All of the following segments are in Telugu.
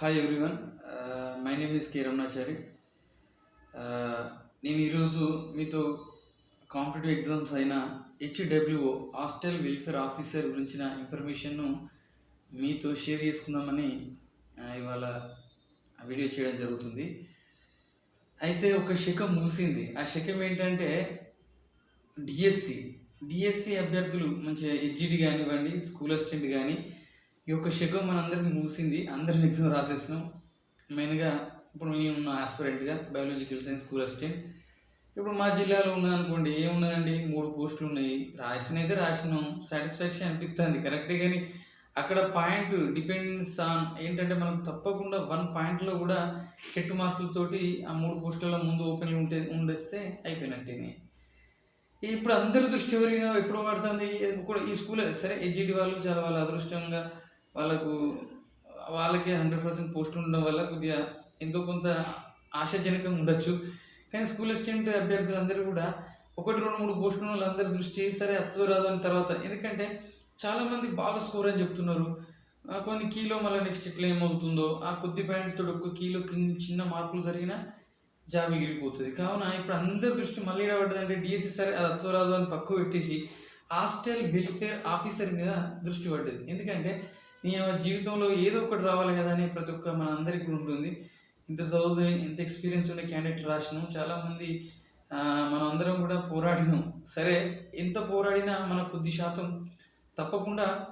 Hi everyone my name is K Ramanachari నేను ఈరోజు మీతో కాంపిటేటివ్ ఎగ్జామ్స్ అయిన హెచ్డబ్ల్యూఓ హాస్టల్ వెల్ఫేర్ ఆఫీసర్ గురించిన ఇన్ఫర్మేషన్ను మీతో షేర్ చేసుకుందామని ఇవాళ వీడియో చేయడం జరుగుతుంది. అయితే ఒక శకం ముగిసింది. ఆ శకం ఏంటంటే డిఎస్సి డిఎస్సి అభ్యర్థులు మంచి హెచ్జిడి కానివ్వండి స్కూల్ అసిస్టెంట్ కానీ ఈ యొక్క శకం మనందరికీ ముగిసింది. అందరం ఎగ్జామ్ రాసేసినాం. మెయిన్గా ఇప్పుడు నేను ఉన్న ఆస్పిరెంట్గా బయాలజికల్ సైన్స్ స్కూల్ అసిస్టెంట్. ఇప్పుడు మా జిల్లాలో ఉన్నదనుకోండి ఏమున్నదండి? మూడు పోస్టులు ఉన్నాయి. రాసినైతే రాసినాం. సాటిస్ఫాక్షన్ అనిపిస్తుంది కరెక్టే కానీ అక్కడ పాయింట్ డిపెండ్స్ ఆన్ ఏంటంటే మనకు తప్పకుండా వన్ పాయింట్లో కూడా కెట్టు మార్కులతోటి ఆ మూడు పోస్టులలో ముందు ఓపెన్లు ఉంటే ఉండేస్తే అయిపోయినట్టేనే. ఇప్పుడు అందరి దృష్టి ఎవరి ఎప్పుడు పడుతుంది. కూడా ఈ స్కూల్ సరే ఎడ్జిటి వాళ్ళు చాలా వాళ్ళ అదృష్టంగా వాళ్ళకు వాళ్ళకి హండ్రెడ్ పర్సెంట్ పోస్టులు ఉండడం వల్ల కొద్దిగా ఎంతో కొంత ఆశాజనకంగా ఉండొచ్చు. కానీ స్కూల్ అసిస్టెంట్ అభ్యర్థులందరూ కూడా ఒకటి రెండు మూడు పోస్టులు వాళ్ళందరి దృష్టి సరే అత్తదో రాదు అని తర్వాత ఎందుకంటే చాలామంది బాగా స్కోర్ అని చెప్తున్నారు. కొన్ని కీలో మళ్ళీ నెక్స్ట్ ఇట్లా ఏమవుతుందో ఆ కొద్ది పాయింట్తో ఒక్క కీలో కింద చిన్న మార్పులు జరిగినా జాబ్ ఎగిరిపోతుంది. కావున ఇప్పుడు అందరి దృష్టి మళ్ళీ పడ్డదంటే డిఎస్సి సరే అది అత్తో రాదు అని పక్కకు పెట్టేసి హాస్టల్ వెల్ఫేర్ ఆఫీసర్ మీద దృష్టి పడ్డది. ఎందుకంటే నీ జీవితంలో ఏదో ఒకటి రావాలి కదా అని ప్రతి ఒక్క మన అందరికీ ఉంటుంది. ఇంత చదువు ఇంత ఎక్స్పీరియన్స్ ఉండే క్యాండిడేట్ రాసినాం. చాలామంది మనం అందరం కూడా పోరాడినాం. సరే ఎంత పోరాడినా మన కొద్ది శాతం తప్పకుండా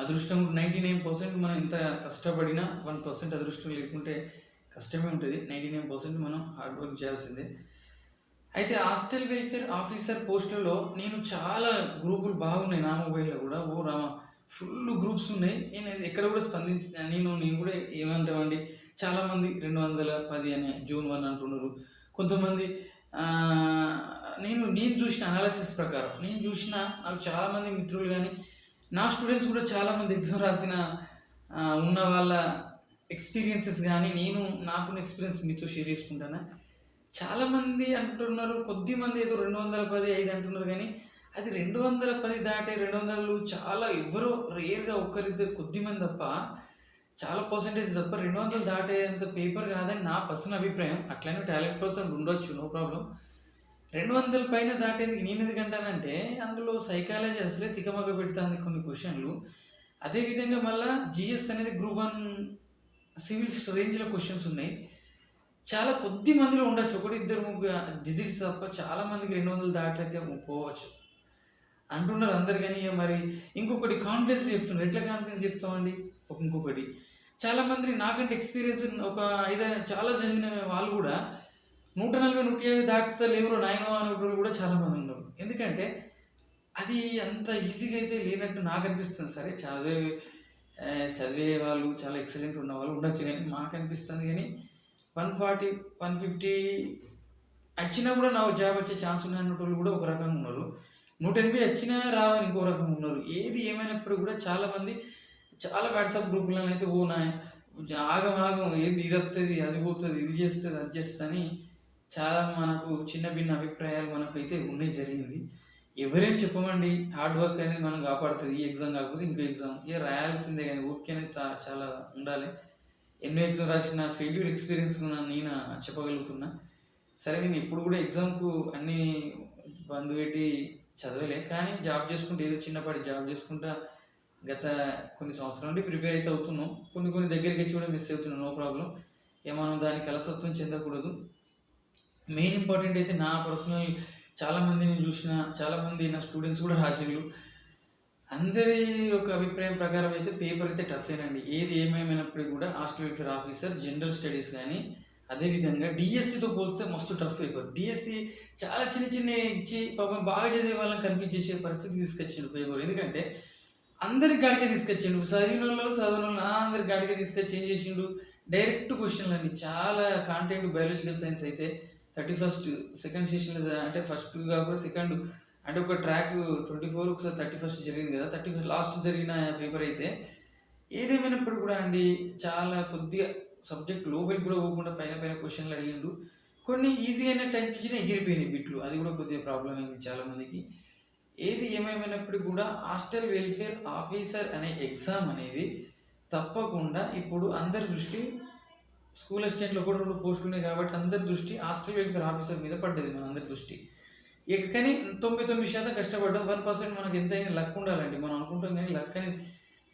అదృష్టం నైంటీ నైన్ పర్సెంట్ మనం ఎంత కష్టపడినా వన్ పర్సెంట్ అదృష్టం లేకుంటే కష్టమే ఉంటుంది. నైంటీ నైన్ పర్సెంట్ మనం హార్డ్ వర్క్ చేయాల్సిందే. అయితే హాస్టల్ వెల్ఫేర్ ఆఫీసర్ పోస్టులలో నేను చాలా గ్రూపులు బాగున్నాయి నా మొబైల్లో కూడా. ఓ రామ ఫుల్ గ్రూప్స్ ఉన్నాయి. నేను ఎక్కడ కూడా స్పందించిన నేను నేను కూడా ఏమంటామండి చాలామంది రెండు వందల పది అని జూన్ వన్ అంటున్నారు కొంతమంది నేను నేను చూసిన అనాలిసిస్ ప్రకారం నేను చూసిన నాకు చాలామంది మిత్రులు కానీ నా స్టూడెంట్స్ కూడా చాలామంది ఎగ్జామ్ రాసిన ఉన్న వాళ్ళ ఎక్స్పీరియన్సెస్ కానీ నేను నాకున్న ఎక్స్పీరియన్స్ మీతో షేర్ చేసుకుంటాను? చాలామంది అంటున్నారు కొద్ది మంది ఏదో రెండు వందల పది ఐదు అంటున్నారు కానీ అది రెండు వందల పది దాటే రెండు వందలు చాలా ఎవరో రేర్గా ఒక్కరిద్దరు కొద్ది మంది తప్ప చాలా పర్సంటేజ్ తప్ప రెండు వందలు దాటేంత పేపర్ కాదని నా పర్సనల్ అభిప్రాయం. అట్లనే టాలెంట్ పర్సన్ ఉండొచ్చు నో ప్రాబ్లం రెండు వందల పైన దాటేందుకు నేను ఎందుకంటానంటే అందులో సైకాలజీ అసలే తికమక పెడుతుంది కొన్ని క్వశ్చన్లు అదేవిధంగా మళ్ళీ జిఎస్ అనేది గ్రూప్ వన్ సివిల్స్ రేంజ్లో క్వశ్చన్స్ ఉన్నాయి. చాలా కొద్ది మందిలో ఉండొచ్చు ఒకటి ఇద్దరు ముగ్గురు డిజిట్స్ తప్ప చాలా మందికి రెండు వందలు దాటాక పోవచ్చు. అంటున్నారు అందరు కానీ ఇక మరి ఇంకొకటి కాన్ఫిడెన్స్ చెప్తున్నారు ఎట్లా కాన్ఫిడెన్స్ చెప్తామండి? ఒక ఇంకొకటి. చాలా మంది నాకంటే ఎక్స్పీరియన్స్ ఒక ఐదారు చాలా చదివిన వాళ్ళు కూడా నూట నలభై నూట యాభై దాటుతా లేవరు నాయనో అనేటోళ్ళు కూడా చాలా మంది ఉన్నారు. ఎందుకంటే అది అంత ఈజీగా అయితే లేనట్టు నాకు అనిపిస్తుంది. సరే చదివే చదివే వాళ్ళు చాలా ఎక్సలెంట్ ఉన్న వాళ్ళు ఉండొచ్చు కానీ మాకు అనిపిస్తుంది కానీ వన్ ఫార్టీ వన్ ఫిఫ్టీ వచ్చినా కూడా నాకు జాబ్ వచ్చే ఛాన్స్ ఉన్న వాళ్ళు కూడా ఒక రకంగా ఉన్నారు. నూట ఎనభై వచ్చినా రావని ఇంకో రకం ఉన్నారు. ఏది ఏమైనప్పుడు కూడా చాలామంది చాలా వాట్సాప్ గ్రూపులను అయితే ఓ నా ఆగం ఆగం ఏది ఇది వస్తుంది అది పోతుంది ఇది చేస్తుంది అది చేస్తుంది అని చాలా మనకు చిన్న భిన్న అభిప్రాయాలు మనకైతే ఉన్నాయి జరిగింది. ఎవరేం చెప్పమండి? హార్డ్ వర్క్ అనేది మనం కాపాడుతుంది. ఈ ఎగ్జామ్ కాకపోతే ఇంకో ఎగ్జామ్. ఇక రాయాల్సిందే కానీ ఓకే అనేది చా- చాలా ఉండాలి. ఎన్నో ఎగ్జామ్ రాసిన ఫెయిల్యూర్ ఎక్స్పీరియన్స్ నేను చెప్పగలుగుతున్నా. సరే నేను ఎప్పుడు కూడా ఎగ్జామ్కు అన్ని బంద్ పెట్టి చదవలే కానీ జాబ్ చేసుకుంటే ఏదో చిన్నపాటి జాబ్ చేసుకుంటా గత కొన్ని సంవత్సరాల నుండి ప్రిపేర్ అయితే అవుతున్నాం. కొన్ని కొన్ని దగ్గరికి వచ్చి కూడా మిస్ అవుతున్నాం నో ప్రాబ్లం. ఏమన్నా దానికి అలసత్వం చెందకూడదు. మెయిన్ ఇంపార్టెంట్ అయితే నా పర్సనల్ చాలామంది నేను చూసిన చాలామంది నా స్టూడెంట్స్ కూడా రాసిండ్రు అందరి యొక్క అభిప్రాయం ప్రకారం అయితే పేపర్ అయితే టఫ్ ఏనండి. ఏది ఏమేమైనప్పటికీ కూడా hostel welfare officer general studies కానీ అదేవిధంగా డిఎస్సితో పోలిస్తే మస్తు టఫ్ పేపర్ డిఎస్సి చాలా చిన్న చిన్న ఇచ్చి పాపం బాగా చదివే వాళ్ళని కన్ఫ్యూజ్ చేసే పరిస్థితి తీసుకొచ్చిండు పేపర్ ఎందుకంటే అందరి గాడికే తీసుకొచ్చిండు. చదివిన వాళ్ళు చదివిన వాళ్ళు అందరి గాడికే తీసుకొచ్చి ఏం చేసిండు? డైరెక్ట్ క్వశ్చన్లు అండి చాలా కాంటెంట్ బయాలజికల్ సైన్స్ అయితే థర్టీ ఫస్ట్ సెకండ్ సెషన్లో అంటే ఫస్ట్ కాకుండా సెకండ్ అంటే ఒక ట్రాక్ ట్వంటీ ఫోర్ ఒకసారి థర్టీ ఫస్ట్ జరిగింది కదా. థర్టీ ఫస్ట్ లాస్ట్ జరిగిన పేపర్ అయితే ఏదేమైనప్పుడు కూడా అండి చాలా కొద్దిగా సబ్జెక్ట్ లోపలికి కూడా పోకుండా పైన పైన క్వశ్చన్లు అడిగిండు. కొన్ని ఈజీ అయిన టైప్ ఇచ్చిన ఎగిరిపోయినాయి బిట్లు అది కూడా కొద్దిగా ప్రాబ్లం అయింది చాలామందికి ఏది ఏమేమైనప్పుడు కూడా హాస్టల్ వెల్ఫేర్ ఆఫీసర్ అనే ఎగ్జామ్ అనేది తప్పకుండా ఇప్పుడు అందరి దృష్టి స్కూల్ అసిస్టెంట్లో కూడా రెండు పోస్టులు ఉన్నాయి కాబట్టి అందరి దృష్టి హాస్టల్ వెల్ఫేర్ ఆఫీసర్ మీద పడ్డది మన అందరి దృష్టి. ఇక కానీ తొంభై తొమ్మిది శాతం కష్టపడ్డాం వన్ పర్సెంట్ మనకు ఎంతైనా లక్ ఉండాలండి. మనం అనుకుంటాం కానీ లక్ అని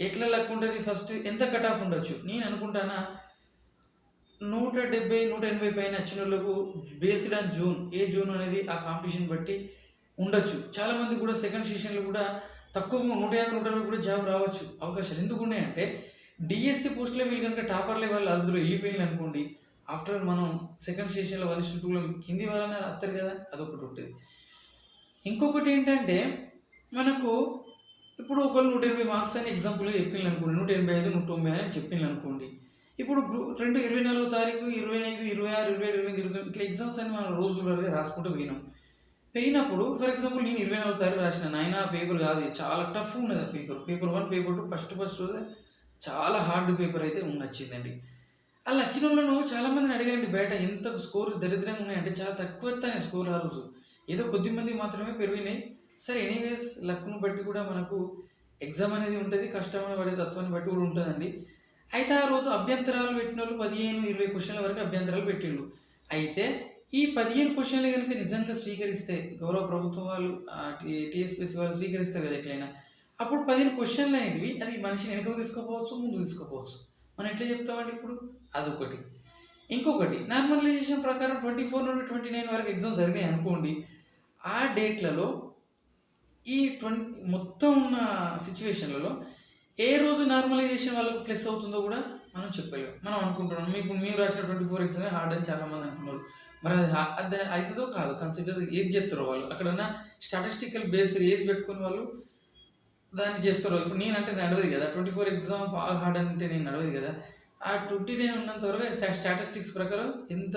ఎట్లా లక్ ఉంటుంది? ఫస్ట్ ఎంత కట్ ఆఫ్ ఉండొచ్చు? నేను అనుకుంటానా? నూట డెబ్బై నూట ఎనభై పైన వచ్చిన వాళ్ళకు based on zone. A zone అనేది ఆ కాంపిటీషన్ బట్టి ఉండొచ్చు. చాలామంది కూడా సెకండ్ సెషన్లో కూడా తక్కువ నూట యాభై నూట కూడా జాబ్ రావచ్చు. అవకాశాలు ఎందుకు ఉన్నాయంటే డిఎస్సి పోస్టులో వీళ్ళు కనుక టాపర్ లెవెల్ అందులో వెళ్ళిపోయింది అనుకోండి ఆఫ్టర్ మనం సెకండ్ సెషన్లో వన్ టూలో కింది వాళ్ళనే రాస్తారు కదా అదొకటి ఉంటుంది. ఇంకొకటి ఏంటంటే మనకు ఇప్పుడు ఒకళ్ళు నూట ఎనభై మార్క్స్ అని ఎగ్జాంపుల్గా చెప్పింది అనుకోండి నూట ఎనభై ఐదు నూట తొంభై అని చెప్పింది అనుకోండి ఇప్పుడు రెండు ఇరవై నాలుగో తారీఖు ఇరవై ఐదు ఇరవై ఆరు ఇరవై ఏడు ఇరవై ఎనిమిది ఇరవై ఇట్లా ఎగ్జామ్స్ అని మనం రోజు రాసుకుంటూ పోయినాం. పోయినప్పుడు ఫర్ ఎగ్జాంపుల్ నేను ఇరవై నాలుగు తారీఖు రాసిన నాయన పేపర్ కాదు చాలా టఫ్ ఉన్నది ఆ paper paper one paper two first first చాలా హార్డ్ పేపర్ అయితే నచ్చిందండి అలా వచ్చిన వాళ్ళను చాలా మందిని బయట ఎంత స్కోర్ దరిద్రంగా ఉన్నాయంటే చాలా తక్కువ వస్తాయి స్కోర్ ఆ రోజు. ఏదో కొద్ది మంది మాత్రమే పెరిగినాయి. సరే ఎనీవేస్ లక్ను బట్టి కూడా మనకు ఎగ్జామ్ అనేది ఉంటుంది కష్టమైన పడే తత్వాన్ని బట్టి కూడా ఉంటుందండి. అయితే ఆ రోజు అభ్యంతరాలు పెట్టిన వాళ్ళు పదిహేను ఇరవై క్వశ్చన్ల వరకు అభ్యంతరాలు పెట్టిళ్ళు అయితే ఈ పదిహేను క్వశ్చన్లు కనుక నిజంగా స్వీకరిస్తే గౌరవ ప్రభుత్వం వాళ్ళు టీఎస్పీసీ వాళ్ళు స్వీకరిస్తారు కదా ఎట్లయినా అప్పుడు పదిహేను క్వశ్చన్లు అనేటివి అది మనిషిని వెనుకకు తీసుకోపోవచ్చు ముందు తీసుకోపోవచ్చు. మనం ఎట్లా చెప్తామండి ఇప్పుడు? అదొకటి. ఇంకొకటి నార్మలైజేషన్ ప్రకారం ట్వంటీ ఫోర్ నుండి ట్వంటీ నైన్ వరకు ఎగ్జామ్స్ జరిగినాయి అనుకోండి ఆ డేట్లలో ఈ ట్వంటీ మొత్తం ఉన్న సిచ్యువేషన్లలో ఏ రోజు నార్మలైజేషన్ వాళ్ళకు ప్లస్ అవుతుందో కూడా మనం చెప్పలేము మనం అనుకుంటున్నాం. మీకు మీరు రాసిన ట్వంటీ ఫోర్ ఎగ్జామే హార్డ్ అని చాలామంది అనుకున్నారు మరి అది అది అవుతుందో కాదు కన్సిడర్ ఏది చెప్తారో వాళ్ళు? అక్కడ స్టాటిస్టికల్ బేస్ ఏది పెట్టుకుని వాళ్ళు దాన్ని చేస్తారు? ఇప్పుడు నేను అంటే నడవదు కదా. ట్వంటీ ఫోర్ ఎగ్జామ్ బాగా హార్డ్ అంటే నేను నడవదు కదా. ఆ ట్వంటీ డే ఉన్నంత వరకు స్టాటిస్టిక్స్ ప్రకారం ఎంత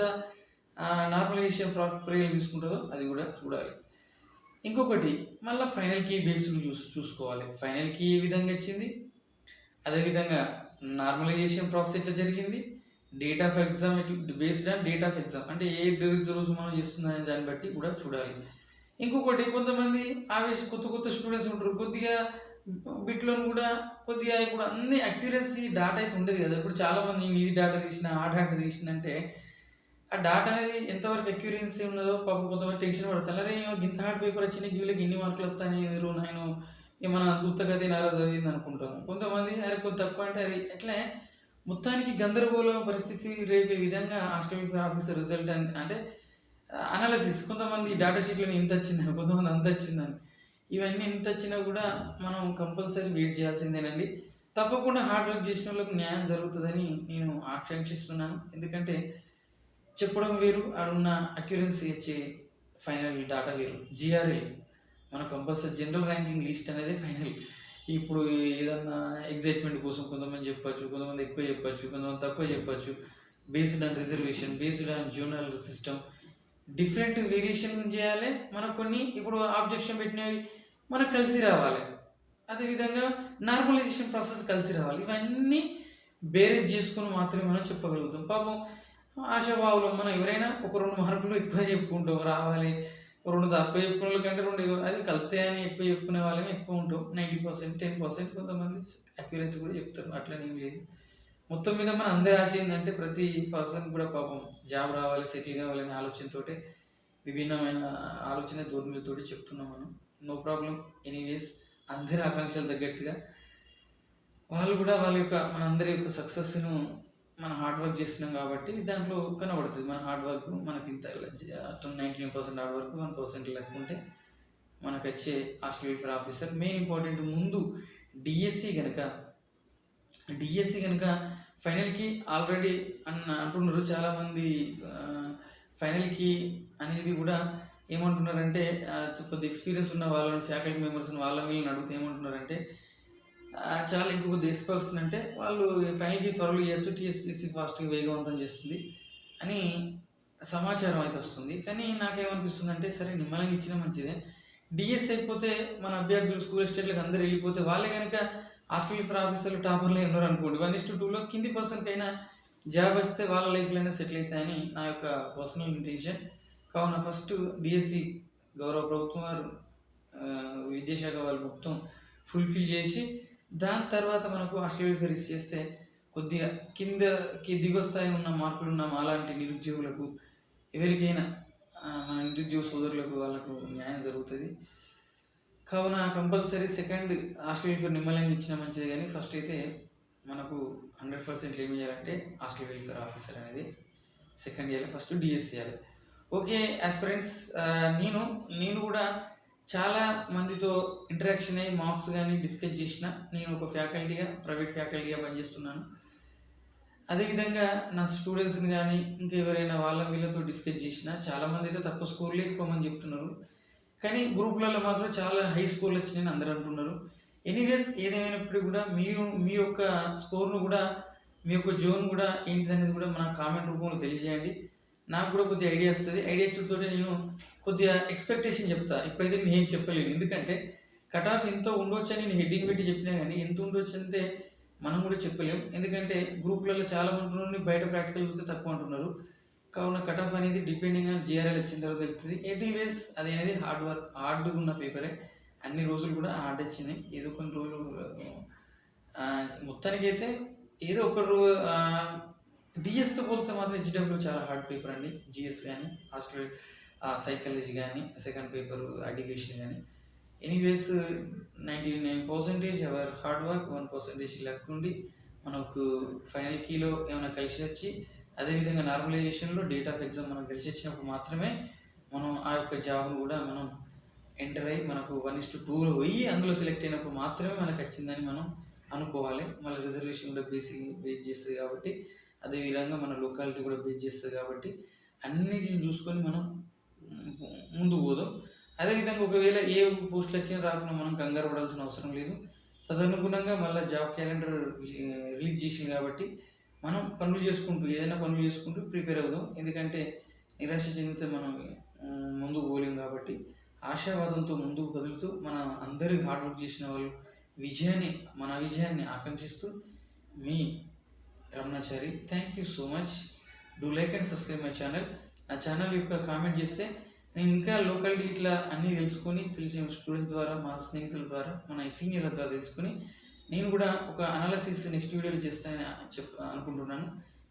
నార్మలైజేషన్ ప్రక్రియలు తీసుకుంటుందో అది కూడా చూడాలి. ఇంకొకటి మళ్ళీ ఫైనల్ కీ బేస్డ్ చూసు చూసుకోవాలి. ఫైనల్ కీ ఏ విధంగా వచ్చింది అదేవిధంగా నార్మలైజేషన్ ప్రాసెస్ ఎట్లా జరిగింది? Date of exam it based on date of exam అంటే ఏ రోజు రోజు మనం చేస్తుందనే దాన్ని బట్టి కూడా చూడాలి. ఇంకొకటి కొంతమంది ఆవేశ కొత్త కొత్త స్టూడెంట్స్ ఉంటారు. కొద్దిగా బిట్లో కూడా కొద్దిగా ఇప్పుడు అన్ని అక్యురసీ డాటా అయితే ఉండేది కదా. ఇప్పుడు చాలామంది ఇది డాటా తీసిన ఆ డాటా తీసిన అంటే ఆ డాటా అనేది ఎంతవరకు అక్యూరెన్సీ ఉన్నదో పాపం కొంతమంది టెన్షన్ పడతారు. అరే ఇంత హార్డ్ పేపర్ వచ్చినాయి వీళ్ళకి ఇన్ని మార్కులు వస్తాయని నేను ఏమైనా దుత్తగతి నారా చదివింది అనుకుంటాము. కొంతమంది అరే కొంత తక్కువ అంటే అరే అట్లే మొత్తానికి గందరగోళం పరిస్థితి రేపే విధంగా హాస్టల్ ఆఫీసర్ రిజల్ట్ అని అంటే అనాలసిస్ కొంతమంది డేటా షీట్లను ఇంత వచ్చిందని కొంతమంది అంత వచ్చిందని. ఇవన్నీ ఎంత వచ్చినా కూడా మనం కంపల్సరీ వెయిట్ చేయాల్సిందేనండి. తప్పకుండా హార్డ్ వర్క్ చేసిన వాళ్ళకి న్యాయం జరుగుతుందని నేను ఆకాంక్షిస్తున్నాను. ఎందుకంటే చెప్పడం వేరు ఆడున్న అక్యురెన్సీ ఇచ్చే ఫైనల్ డాటా వేరు. జిఆర్ఎల్ మన కంపల్సరీ జనరల్ ర్యాంకింగ్ లిస్ట్ అనేది ఫైనల్ ఇప్పుడు ఏదన్నా ఎగ్జైట్మెంట్ కోసం కొంతమంది చెప్పచ్చు కొంతమంది ఎక్కువ చెప్పచ్చు కొంతమంది తక్కువ చెప్పచ్చు. Based on reservation based on zonal system different variation చేయాలి? మనకు కొన్ని ఇప్పుడు ఆబ్జెక్షన్ పెట్టినవి మనకు కలిసి రావాలి. అదేవిధంగా నార్మలైజేషన్ ప్రాసెస్ కలిసి రావాలి. ఇవన్నీ బేరేజ్ చేసుకుని మాత్రమే మనం చెప్పగలుగుతాం. పాపం ఆశాభావులు మనం ఎవరైనా ఒక రెండు మార్కులు ఎక్కువ చెప్పుకుంటాం. రావాలి. రెండు తక్కువ చెప్పుకునే కంటే రెండు అది కలితే అని ఎక్కువ చెప్పుకునే వాళ్ళని ఎక్కువ ఉంటాం. నైంటీ పర్సెంట్ టెన్ పర్సెంట్ కొంతమంది అక్యూరెన్స్ కూడా చెప్తారు. అట్లనేం లేదు. మొత్తం మీద మన అందరి ఆశ ఏంటంటే ప్రతి పర్సన్ కూడా పాపం జాబ్ రావాలి సెటిల్ కావాలనే ఆలోచనతో విభిన్నమైన ఆలోచన ధోరణులతోటి చెప్తున్నాం మనం. నో ప్రాబ్లం ఎనీవేస్ అందరి ఆకాంక్షలు తగ్గట్టుగా వాళ్ళు కూడా వాళ్ళ యొక్క మన అందరి యొక్క సక్సెస్ను మన హార్డ్ వర్క్ చేస్తున్నాం కాబట్టి దాంట్లో కనబడుతుంది. మన హార్డ్ వర్క్ మనకి ఇంత ninety nine percent hard work one percent లెక్క ఉంటే మనకు వచ్చే hostel welfare officer main important ముందు డిఎస్సి కనుక డిఎస్సి కనుక ఫైనల్కి ఆల్రెడీ అన్న అంటున్నారు చాలామంది ఫైనల్కి అనేది కూడా ఏమంటున్నారంటే కొద్ది ఎక్స్పీరియన్స్ ఉన్న వాళ్ళని ఫ్యాకల్టీ మెంబర్స్ని వాళ్ళ వీళ్ళని అడిగితే ఏమంటున్నారంటే చాలా ఇంకొక దేశపర్సన్ అంటే వాళ్ళు ఫైనల్కి త్వరలో ఇవ్వచ్చు టీఎస్పీసీ ఫాస్ట్గా వేగవంతం చేస్తుంది అని సమాచారం అయితే వస్తుంది. కానీ నాకేమనిపిస్తుంది అంటే సరే నిమ్మలంగా ఇచ్చిన మంచిదే. డిఎస్ అయిపోతే మన అభ్యర్థులు స్కూల్ స్టేట్లకు అందరూ వెళ్ళిపోతే వాళ్ళే కనుక హాస్టల్ ఫర్ ఆఫీసర్లు టాపర్లే ఉన్నారు అనుకోండి. వన్ ఇస్ టూలో కింది పర్సన్కి అయినా జాబ్ వస్తే వాళ్ళ లైఫ్లో అయినా సెటిల్ అవుతాయని నా యొక్క పర్సనల్ ఇంటెన్షన్ కావున ఫస్ట్ డిఎస్సి గౌరవ ప్రభుత్వం వారు విద్యాశాఖ వాళ్ళు మొత్తం ఫుల్ఫిల్ చేసి దాని తర్వాత మనకు హాస్టల్ వెల్ఫేర్ ఇచ్చి చేస్తే కొద్దిగా కిందకి దిగొస్తాయి ఉన్న మార్కులు ఉన్న అలాంటి నిరుద్యోగులకు ఎవరికైనా మన నిరుద్యోగ సోదరులకు వాళ్ళకు న్యాయం జరుగుతుంది. కావున కంపల్సరీ సెకండ్ హాస్టల్ వెల్ఫేర్ నిమ్మలంగా ఇచ్చిన మంచిది కానీ ఫస్ట్ అయితే మనకు హండ్రెడ్ పర్సెంట్ ఏం చేయాలంటే హాస్టల్ వెల్ఫేర్ ఆఫీసర్ అనేది సెకండ్ ఇయర్ ఫస్ట్ డిఎస్ చేయాలి ఓకే ఆస్పిరెంట్స్ నేను నేను కూడా చాలా మందితో ఇంటరాక్షన్ అయ్యి మార్క్స్ కానీ డిస్కస్ చేసిన నేను ఒక ఫ్యాకల్టీగా ప్రైవేట్ ఫ్యాకల్టీగా పనిచేస్తున్నాను. అదేవిధంగా నా స్టూడెంట్స్ని కానీ ఇంకా ఎవరైనా వాళ్ళ వీళ్ళతో డిస్కస్ చేసిన చాలామంది అయితే తక్కువ స్కోర్లే ఎక్కువ మంది చెప్తున్నారు. కానీ గ్రూపులలో మాత్రం చాలా హై స్కోర్లు వచ్చినాయని అందరూ అంటున్నారు. ఎనీవేస్ ఏదేమైనప్పుడు కూడా మీ మీ యొక్క స్కోర్ను కూడా మీ యొక్క జోన్ కూడా ఏంటిదనేది కూడా మన కామెంట్ రూపంలో తెలియజేయండి. నాకు కూడా కొద్దిగా ఐడియా వస్తుంది. ఐడియా చూడతో నేను కొద్దిగా ఎక్స్పెక్టేషన్ చెప్తా. ఇప్పుడైతే నేను ఏం చెప్పలేను. ఎందుకంటే కట్ ఆఫ్ ఎంతో ఉండొచ్చు అని నేను హెడ్డింగ్ పెట్టి చెప్పినా కానీ ఎంత ఉండొచ్చు అంటే మనం కూడా చెప్పలేం. ఎందుకంటే గ్రూప్లలో చాలా మంది ఉన్నారు బయట ప్రాక్టికల్ చూస్తే తక్కువ అంటున్నారు. కావున కట్ ఆఫ్ అనేది డిపెండింగ్ ఆన్ జిఆర్ఎల్ వచ్చిన తర్వాత తెలుస్తుంది. ఎనీవేస్ అది అనేది హార్డ్ వర్క్ హార్డ్ ఉన్న పేపరే అన్ని రోజులు కూడా హార్డ్ వచ్చినాయి ఏదో కొన్ని రోజులు మొత్తానికైతే ఏదో ఒక రోజు డిఎస్తో పోలిస్తే మాత్రం హెచ్డబ్ల్యూ చాలా హార్డ్ పేపర్ అండి. జిఎస్ కానీ హాస్టల్ సైకాలజీ కానీ సెకండ్ పేపర్ ఎడ్యుకేషన్ కానీ anyways ninety nine percentage our hard work one percentage luck ఉండి మనకు ఫైనల్ కీలో ఏమైనా కలిసి వచ్చి అదేవిధంగా నార్మలైజేషన్లో డేట్ ఆఫ్ ఎగ్జామ్ మనం కలిసి వచ్చినప్పుడు మాత్రమే మనం ఆ యొక్క జాబ్ను కూడా మనం ఎంటర్ అయ్యి మనకు వన్ ఇస్ టు టూలో పోయి అందులో సెలెక్ట్ అయినప్పుడు మాత్రమే మనకు వచ్చిందని మనం అనుకోవాలి. మళ్ళీ రిజర్వేషన్ కూడా బేసిక్ బేస్ చేస్తుంది కాబట్టి అదేవిధంగా మన లొకాలిటీ కూడా బేస్ చేస్తుంది కాబట్టి అన్నిటిని చూసుకొని మనం ముందుకు పోదాం. అదేవిధంగా ఒకవేళ ఏ పోస్టులు వచ్చినా రాకుండా మనం కంగారు పడాల్సిన అవసరం లేదు. తదనుగుణంగా మళ్ళీ జాబ్ క్యాలెండర్ రిలీజ్ చేసింది కాబట్టి మనం పనులు చేసుకుంటూ ఏదైనా పనులు చేసుకుంటూ ప్రిపేర్ అవుదాం. ఎందుకంటే నిరాశ చెందితే మనం ముందుకు పోలేం కాబట్టి ఆశావాదంతో ముందుకు కదులుతూ మన అందరి హార్డ్ వర్క్ చేసిన వాళ్ళు విజయాన్ని మన విజయాన్ని ఆకాంక్షిస్తూ మీ Ramanachari thank you so much do like and subscribe my channel నా ఛానల్ యొక్క కామెంట్ చేస్తే నేను ఇంకా లోకల్ ఇట్లా అన్నీ తెలుసుకొని తెలిసిన స్టూడెంట్స్ ద్వారా మా స్నేహితుల ద్వారా మన సీనియర్ల ద్వారా తెలుసుకొని నేను కూడా ఒక అనాలసిస్ నెక్స్ట్ వీడియోలో చేస్తానని చెప్ అనుకుంటున్నాను.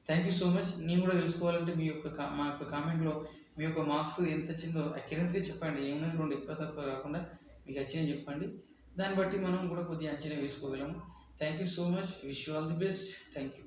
థ్యాంక్ యూ సో మచ్ నేను కూడా తెలుసుకోవాలంటే మీ యొక్క కా- మా యొక్క కామెంట్లో మీ యొక్క మార్క్స్ ఎంత వచ్చిందో అక్యురెన్స్గా చెప్పండి. ఏమైనా రెండు ఎక్కువ తక్కువ కాకుండా మీకు వచ్చిందని చెప్పండి. దాన్ని బట్టి మనం కూడా కొద్దిగా అంచనా వేసుకోగలము. Thank you so much wish you all the best thank you